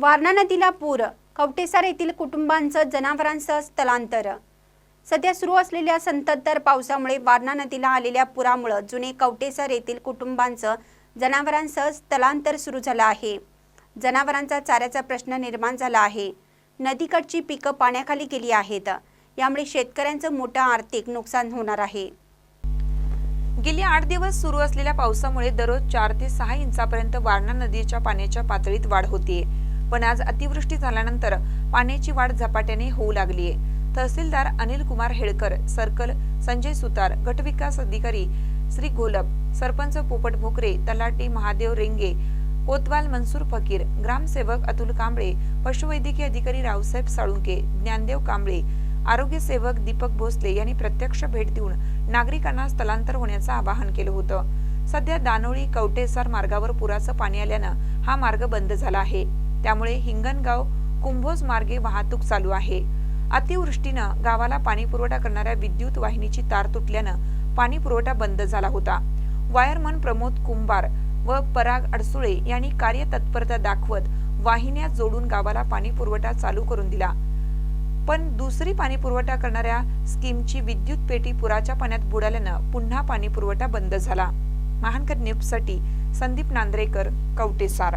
वारणा नदीला पूर कवटेसार येथील कुटुंबांचं जनावरांसह स्थलांतर. सध्या सुरू असलेल्या संततधार पावसामुळे वारणा नदीला आलेल्या पुरामुळे जुने कवटेसर येथील कुटुंबांचं जनावरांसह स्थलांतर सुरू झालं आहे. जनावरांचा चाऱ्याचा प्रश्न निर्माण झाला आहे. नदीकडची पिकं पाण्याखाली गेली आहेत. यामुळे शेतकऱ्यांचं मोठं आर्थिक नुकसान होणार आहे. गेली आठ दिवस सुरू असलेल्या पावसामुळे दररोज चार ते सहा इंचापर्यंत वारणा नदीच्या पाण्याच्या पातळीत वाढ होतीये. पण आज अतिवृष्टी झाल्यानंतर पाण्याची वाढ झपाट्याने होऊ लागलीये. तहसीलदार अनिल कुमार हेळकर सर्कल संजय सुतार गटविकास अधिकारी श्री घोलप सरपंच पोपट भोकरे तलाटी महादेव रेंगे कोतवाल मनसूर फकीर ग्रामसेवक अतुल कांबळे पशुवैद्यकीय अधिकारी रावसाहेब साळुंके ज्ञानदेव कांबळे आरोग्य सेवक दीपक भोसले यांनी प्रत्यक्ष भेट देऊन नागरिकांना स्थलांतर होण्याचं आवाहन केलं होतं. सध्या दानोळी कवटेसार मार्गावर पुराचं पाणी आल्यानं हा मार्ग बंद झाला आहे. त्यामुळे हिंगणगाव कुंभोज मार्गे वाहतूक चालू आहे. अतिवृष्टीनं गावाला पाणी पुरवठा करणाऱ्या विद्युत वाहिनीची तार तुटल्यानं पाणी पुरवठा बंद झाला होता. वायरमन प्रमोद कुंभार व पराग अडसुळे यांनी कार्यतत्परता दाखवत वाहिन्या जोडून गावाला पाणी पुरवठा चालू करून दिला. पण दुसरी पाणी पुरवठा करणाऱ्या स्कीमची विद्युत पेटी पुराच्या पाण्यात बुडाल्यानं पुन्हा पाणी पुरवठा बंद झाला. महानकर न्यूजसाठी संदीप नांद्रेकर कवटेसार